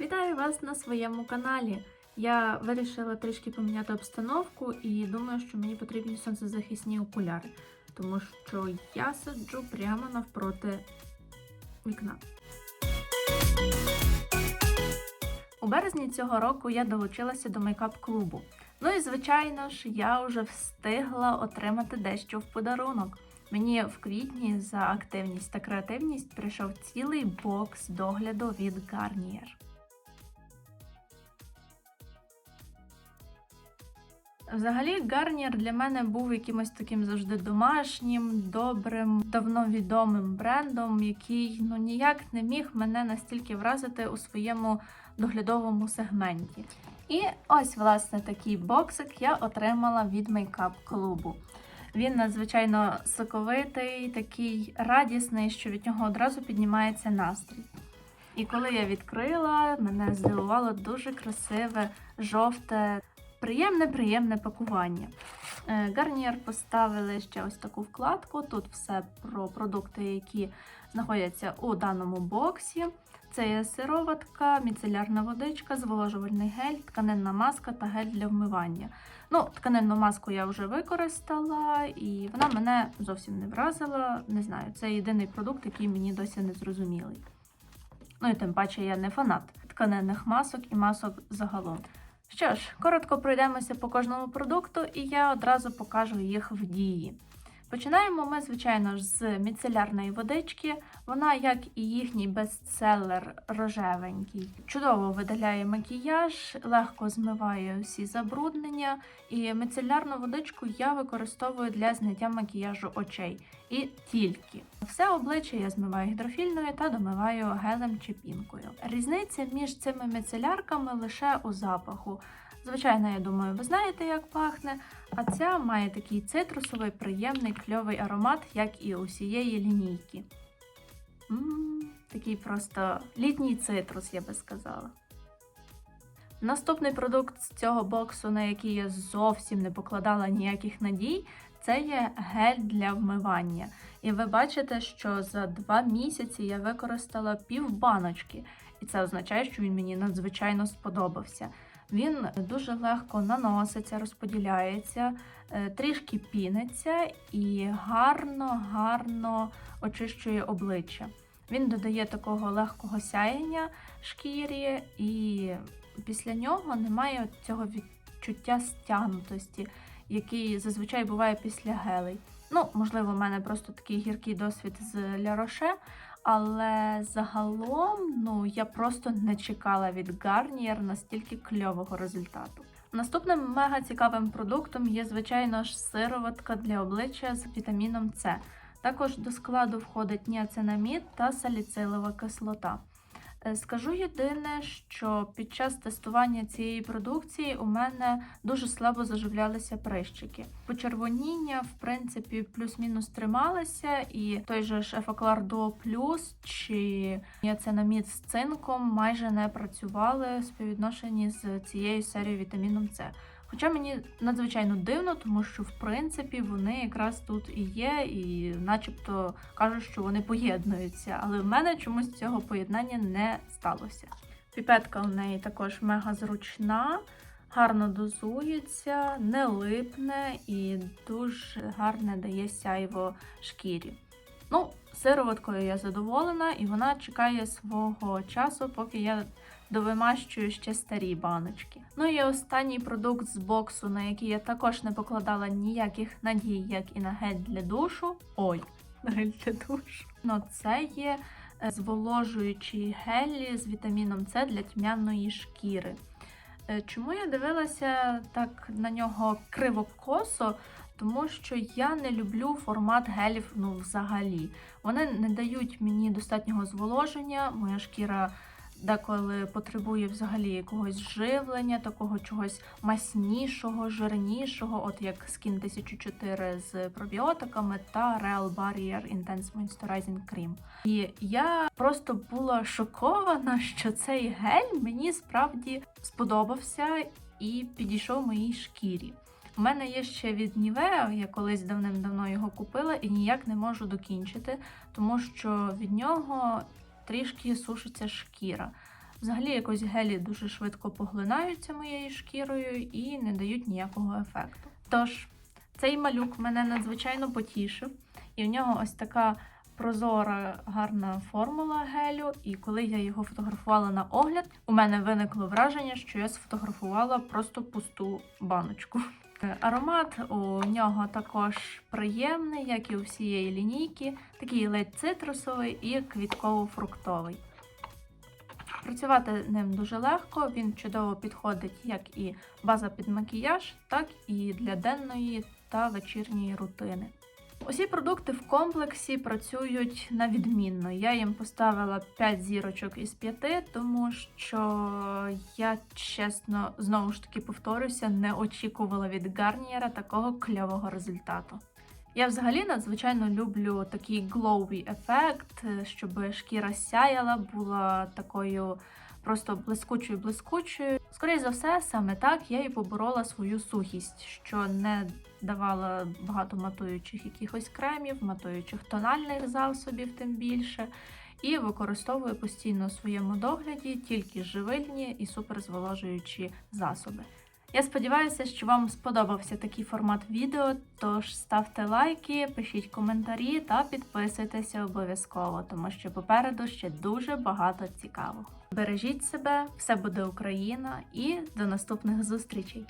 Вітаю вас на своєму каналі. Я вирішила трішки поміняти обстановку і думаю, що мені потрібні сонцезахисні окуляри, тому що я сиджу прямо навпроти вікна. У березні цього року я долучилася до мейкап-клубу. Ну і звичайно ж, я вже встигла отримати дещо в подарунок. Мені в квітні за активність та креативність прийшов цілий бокс догляду від Garnier. Взагалі, Гарнір для мене був якимось таким завжди домашнім, добрим, давно відомим брендом, який ну ніяк не міг мене настільки вразити у своєму доглядовому сегменті. І ось, власне, такий боксик я отримала від мейкап-клубу. Він надзвичайно соковитий, такий радісний, що від нього одразу піднімається настрій. І коли я відкрила, мене здивувало дуже красиве, жовте, приємне, приємне пакування. Е, Гарнієр поставили ще ось таку вкладку. Тут все про продукти, які знаходяться у даному боксі. Це є сироватка, міцелярна водичка, зволожувальний гель, тканинна маска та гель для вмивання. Ну, тканинну маску я вже використала, і вона мене зовсім не вразила. Не знаю, це єдиний продукт, який мені досі не зрозумілий. Ну і тим паче я не фанат тканинних масок і масок загалом. Що ж, коротко пройдемося по кожному продукту, і я одразу покажу їх в дії. Починаємо ми, звичайно ж, з міцелярної водички. Вона, як і їхній бестселер рожевенький, чудово видаляє макіяж, легко змиває всі забруднення. І міцелярну водичку я використовую для зняття макіяжу очей. І тільки. Все обличчя я змиваю гідрофільною та домиваю гелем чи пінкою. Різниця між цими міцелярками лише у запаху. Звичайно, я думаю, ви знаєте, як пахне, а ця має такий цитрусовий, приємний кльовий аромат, як і усієї лінійки. М, такий просто літній цитрус, я би сказала. Наступний продукт з цього боксу, на який я зовсім не покладала ніяких надій, це є гель для вмивання. І ви бачите, що за два місяці я використала пів баночки, і це означає, що він мені надзвичайно сподобався. Він дуже легко наноситься, розподіляється, е, трішки піниться і гарно-гарно очищує обличчя. Він додає такого легкого сяєння шкірі, і після нього немає цього відчуття стягнутості, який зазвичай буває після гелей. Ну, можливо, в мене просто такий гіркий досвід з Ля Роше, але загалом ну, я просто не чекала від Garnier настільки кльового результату. Наступним мега цікавим продуктом є, звичайно ж, сироватка для обличчя з вітаміном С. Також до складу входить ніацинамід та саліцилова кислота. Е, Скажу єдине, що під час тестування цієї продукції у мене дуже слабо заживлялися прищики. Почервоніння, в принципі, плюс-мінус трималися, і той же Ефоклар Duo чи ніацинамід з цинком майже не працювали в співвідношенні з цією серією вітаміном С. Хоча мені надзвичайно дивно, тому що в принципі вони якраз тут і є, і начебто кажуть, що вони поєднуються. Але в мене чомусь цього поєднання не сталося. Піпетка у неї також мега зручна, гарно дозується, не липне і дуже гарне дає сяйво шкірі. Ну, сироваткою я задоволена, і вона чекає свого часу, поки я довимащую ще старі баночки. Ну і останній продукт з боксу, на який я також не покладала ніяких надій, як і на гель для душу. Ой, гель для душу. Ну, це є е, зволожуючі гелі з вітаміном С для тьмяної шкіри. Е, Чому я дивилася так на нього криво-косо? Тому що я не люблю формат гелів ну, взагалі. Вони не дають мені достатнього зволоження, моя шкіра деколи потребує взагалі якогось живлення, такого чогось маснішого, жирнішого, от як Skin 1004 з пробіотиками та Real Barrier Intense Moisturizing Cream. І я просто була шокована, що цей гель мені справді сподобався і підійшов моїй шкірі. У мене є ще від Nivea, я колись давним-давно його купила і ніяк не можу докінчити, тому що від нього трішки сушиться шкіра. Взагалі, якось гелі дуже швидко поглинаються моєю шкірою і не дають ніякого ефекту. Тож, цей малюк мене надзвичайно потішив, і в нього ось така прозора гарна формула гелю. І коли я його фотографувала на огляд, у мене виникло враження, що я сфотографувала просто пусту баночку. Аромат у нього також приємний, як і у всієї лінійки, такий ледь цитрусовий і квітково-фруктовий. Працювати ним дуже легко, він чудово підходить як і база під макіяж, так і для денної та вечірньої рутини. Усі продукти в комплексі працюють на відмінно. Я їм поставила 5 зірочок із 5, тому що я чесно знову ж таки повторюся, не очікувала від Гарнієра такого кльового результату. Я взагалі надзвичайно люблю такий глоуі ефект, щоб шкіра сяяла, була такою просто блискучою блискучою. Скоріше за все, саме так я і поборола свою сухість, що не давала багато матуючих якихось кремів, матуючих тональних засобів, тим більше. І використовую постійно у своєму догляді тільки живильні і суперзволожуючі засоби. Я сподіваюся, що вам сподобався такий формат відео, тож ставте лайки, пишіть коментарі та підписуйтеся обов'язково, тому що попереду ще дуже багато цікавого. Бережіть себе, все буде Україна і до наступних зустрічей!